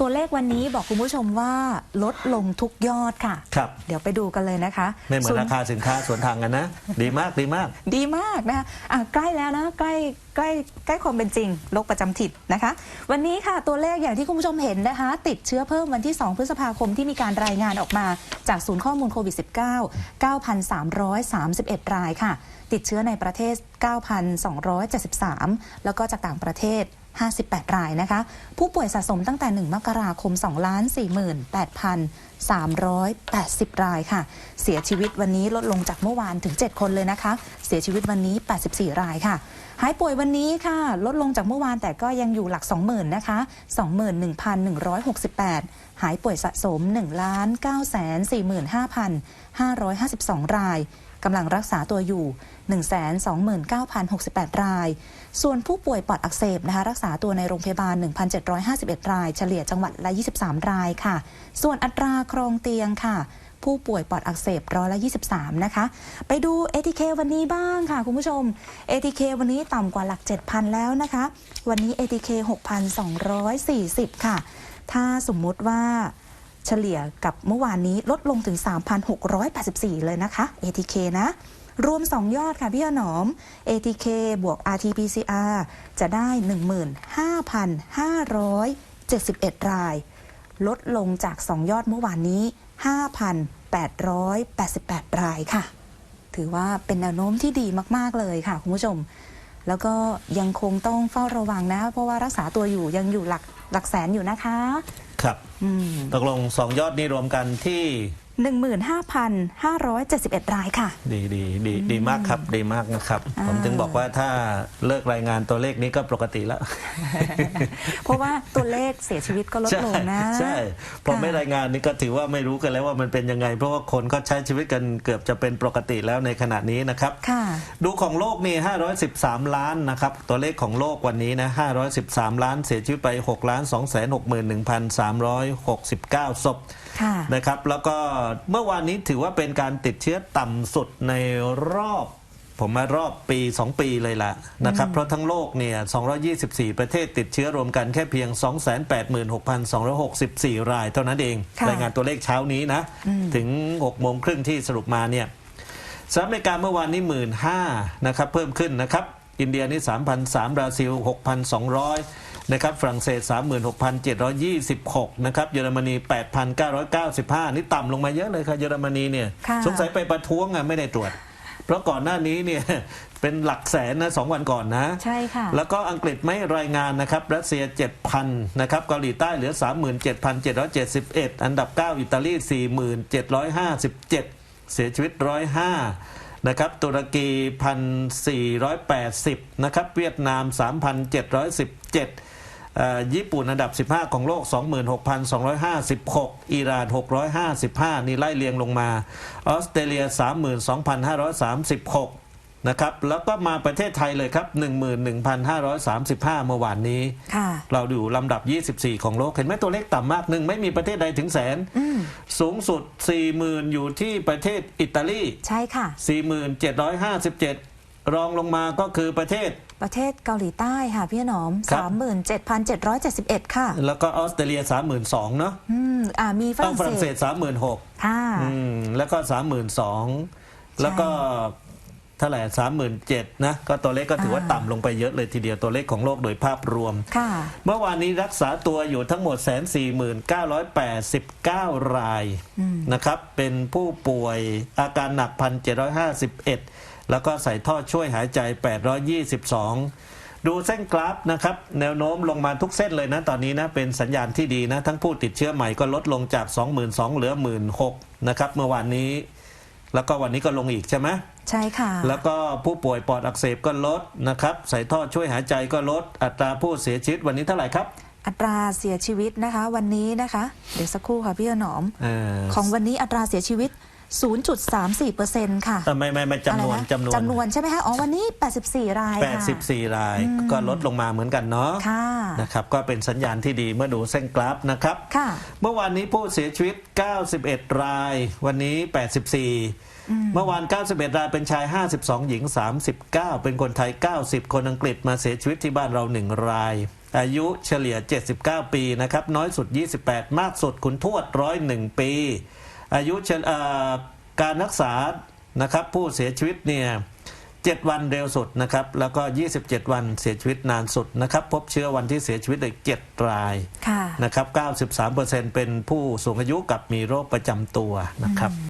ตัวเลขวันนี้บอกคุณผู้ชมว่าลดลงทุกยอดค่ะ ครับ เดี๋ยวไปดูกันเลยนะคะไม่เหมือนศูนย์ราคาสินค้าสวนทางกันนะ ดีมากดีมาก ดีมากนะคะอะใกล้แล้วนะใกล้ใกล้ใกล้ความเป็นจริงโรคประจำถิ่นนะคะ วันนี้ค่ะตัวเลขอย่างที่คุณผู้ชมเห็นนะคะ ติดเชื้อเพิ่มวันที่ 2 พฤษภาคมที่มีการรายงานออกมาจากศูนย์ข้อมูลโควิด -19 9,331 รายค่ะ ติดเชื้อในประเทศ 9,273 แล้วก็จากต่างประเทศ 58 รายนะคะ ผู้ป่วยสะสมตั้งแต่ 1 มกราคม 2 48,380 รายค่ะ เสียชีวิตวันนี้ลดลงจากเมื่อวานถึง 7 คนเลยนะคะ เสียชีวิตวันนี้ 84 รายค่ะ หายป่วยวันนี้ค่ะ ลดลงจากเมื่อวานแต่ก็ยังอยู่หลัก 20,000นะคะ 21,168 หายป่วยสะสม 1 945,552 รายกำลังรักษาตัวอยู่ 129,068 ราย ส่วนผู้ป่วยปอดอักเสบนะคะ รักษาตัวในโรงพยาบาล 1,751 ราย เฉลี่ยจังหวัดละ 23 รายค่ะ ส่วนอัตราครองเตียงค่ะ ผู้ป่วยปอดอักเสบร้อยละ 23 นะคะ ไปดู ATK วันนี้บ้างค่ะ คุณผู้ชม ATK วันนี้ต่ำกว่าหลัก 7,000 แล้วนะคะ วันนี้ ATK 6,240 ค่ะ ถ้าสมมุติว่าเฉลี่ยกับเมื่อวานนี้ลดลงถึง 3,684 เลยนะคะ ATK นะ รวม 2 ยอดค่ะพี่หนอม ATK บวก RT-PCR จะได้ 15,571 ราย ลดลงจาก 2 ยอดเมื่อวานนี้ 5,888 รายค่ะ ถือว่าเป็นแนวโน้มที่ดีมาก ๆ เลยค่ะ คุณผู้ชม แล้วก็ยังคงต้องเฝ้าระวังนะ เพราะว่ารักษาตัวอยู่ยังอยู่หลักหลักแสนอยู่นะคะ ครับ อืม ตกลงสองยอดนี้รวมกันที่ 15,571 รายค่ะ ดีดีดีดีมากครับ ดีมากนะครับอ่าผมถึงบอกว่าถ้าเลิกรายงานตัวเลขนี้ก็ปกติแล้ว เพราะว่าตัวเลขเสียชีวิตก็ลดใช่ลงนะ ใช่พอไม่รายงานนี่ก็ถือว่าไม่รู้กันแล้วว่ามันเป็นยังไง เพราะว่าคนก็ใช้ชีวิตกันเกือบจะเป็นปกติแล้วในขณะนี้นะครับค่ะดูของโลกนี่ 513 ล้านนะครับ ตัวเลขของโลกวันนี้นะ 513 ล้านเสียชีวิตไป6ล้าน2 6 1 3 6 9 ศพค่ะนะครับ แล้วก็เมื่อวานนี้ถือว่าเป็นการติดเชื้อต่ำสุดในรอบ ผมมารอบปี 2 ปีเลยล่ะนะครับ เพราะทั้งโลกเนี่ย224 ประเทศติดเชื้อรวมกันแค่เพียง 286,264 รายเท่านั้นเองค่ะรายงานตัวเลขเช้านี้นะ ถึง6โมงครึ่งที่สรุปมาเนี่ยสหรัฐอเมริกาเมื่อวานนี้หมื่นห้านะครับ เพิ่มขึ้นนะครับ อินเดียนี่สามพันสามบราซิลหกพั นสองร้อยนะครับฝรั่งเศสสามหมื่นหกพันเจ็ดร้อยี่สิบหกนะครับเยอรมนีแปดพันเก้าร้อยเก้าสิบห้านี่ต่ำลงมาเยอะเลยครับเยอรมนีเนี่ยค่ะสงสัยไปประท้วงอะไม่ได้ตรวจ เพราะก่อนหน้านี้เนี่ยเป็นหลักแสนนะสองวันก่อนนะใช่ค่ะแล้วก็อังกฤษไม่รายงานนะครับรัสเซีย 7,000 นะครับเกาหลีใต้เหลือ 37,771 อันดับ 9 อิตาลี 4,757 เสียชีวิต 105 นะครับตุรกี 1,480 นะครับ เวียดนาม 3,717 ญี่ปุ่นอันดับ 15 ของโลก 26,256 อิหร่าน 655 นี่ไล่เรียงลงมา ออสเตรเลีย 32,536 นะครับ แล้วก็มาประเทศไทยเลยครับ 11,535 เมื่อวานนี้ค่ะเราอยู่ลำดับ 24 ของโลก เห็นไหมตัวเลขต่ำมากหนึ่งไม่มีประเทศใดถึงแสน สูงสุด 40,000 อยู่ที่ประเทศอิตาลี ใช่ค่ะ 4,757 รองลงมาก็คือประเทศประเทศเกาหลีใต้ค่ะพี่หนอมครับ37,771 ค่ะ แล้วก็ออสเตรเลีย 32,000 เนาะอืมอ่ามีฝต้อรั่งงฝรั่งเศเศสส36,000ค่ะอืมแล้วก็ 32,000 แล้วก็เท่าไหร่37,000นะก็ตัวเลขก็ถือว่าอ่าต่ำลงไปเยอะเลยทีเดียวตัวเลขของโลกโดยภาพรวม ค่ะ เมื่อวานนี้รักษาตัวอยู่ทั้งหมด 149,989 รายนะครับ เป็นผู้ป่วยอาการหนัก 1,751 แล้วก็ใส่ท่อช่วยหายใจ 822 ดูเส้นกราฟนะครับ แนวโน้มลงมาทุกเส้นเลยนะ ตอนนี้นะ เป็นสัญญาณที่ดีนะ ทั้งผู้ติดเชื้อใหม่ก็ลดลงจาก 22,000เหลือ 16,000นะครับ เมื่อวานนี้ แล้วก็วันนี้ก็ลงอีกใช่ไหมใช่ค่ะ แล้วก็ผู้ป่วยปอดอักเสบก็ลดนะครับใส่ท่อช่วยหายใจก็ลด อัตราผู้เสียชีวิตวันนี้เท่าไหร่ครับ อัตราเสียชีวิตนะคะ วันนี้นะคะ เดี๋ยวสักครู่ค่ะพี่หนอมเออของวันนี้อัตราเสียชีวิต 0.34%ค่ะเออไม่ไม่ไม่จำนวนอะไระจำนวนจำนวนใช่ไหมคะอ๋อวันนี้ 84 รายค่ะ84 รายก็ลดลงมาเหมือนกันเนาะค่ะนะครับก็เป็นสัญญาณที่ดีเมื่อดูเส้นกราฟนะครับค่ะเมื่อวานนี้ผู้เสียชีวิต 91 ราย วันนี้ 84เมื่อวาน 91 ราย เป็นชาย 52 หญิง 39 เป็นคนไทย 90 คนอังกฤษมาเสียชีวิตที่บ้านเรา 1 ราย อายุเฉลี่ย 79 ปีนะครับ น้อยสุด 28 มากสุดคุณทวด 101 ปี อายุเฉลเอ่อการรักษานะครับผู้เสียชีวิตเนี่ย7วันเร็วสุดนะครับแล้วก็ 27 วันเสียชีวิตนานสุดนะครับพบเชื้อวันที่เสียชีวิตอีก7รายค่ะนะครับ93%เป็นผู้สูงอายุกับมีโรคประจำตัวนะครับ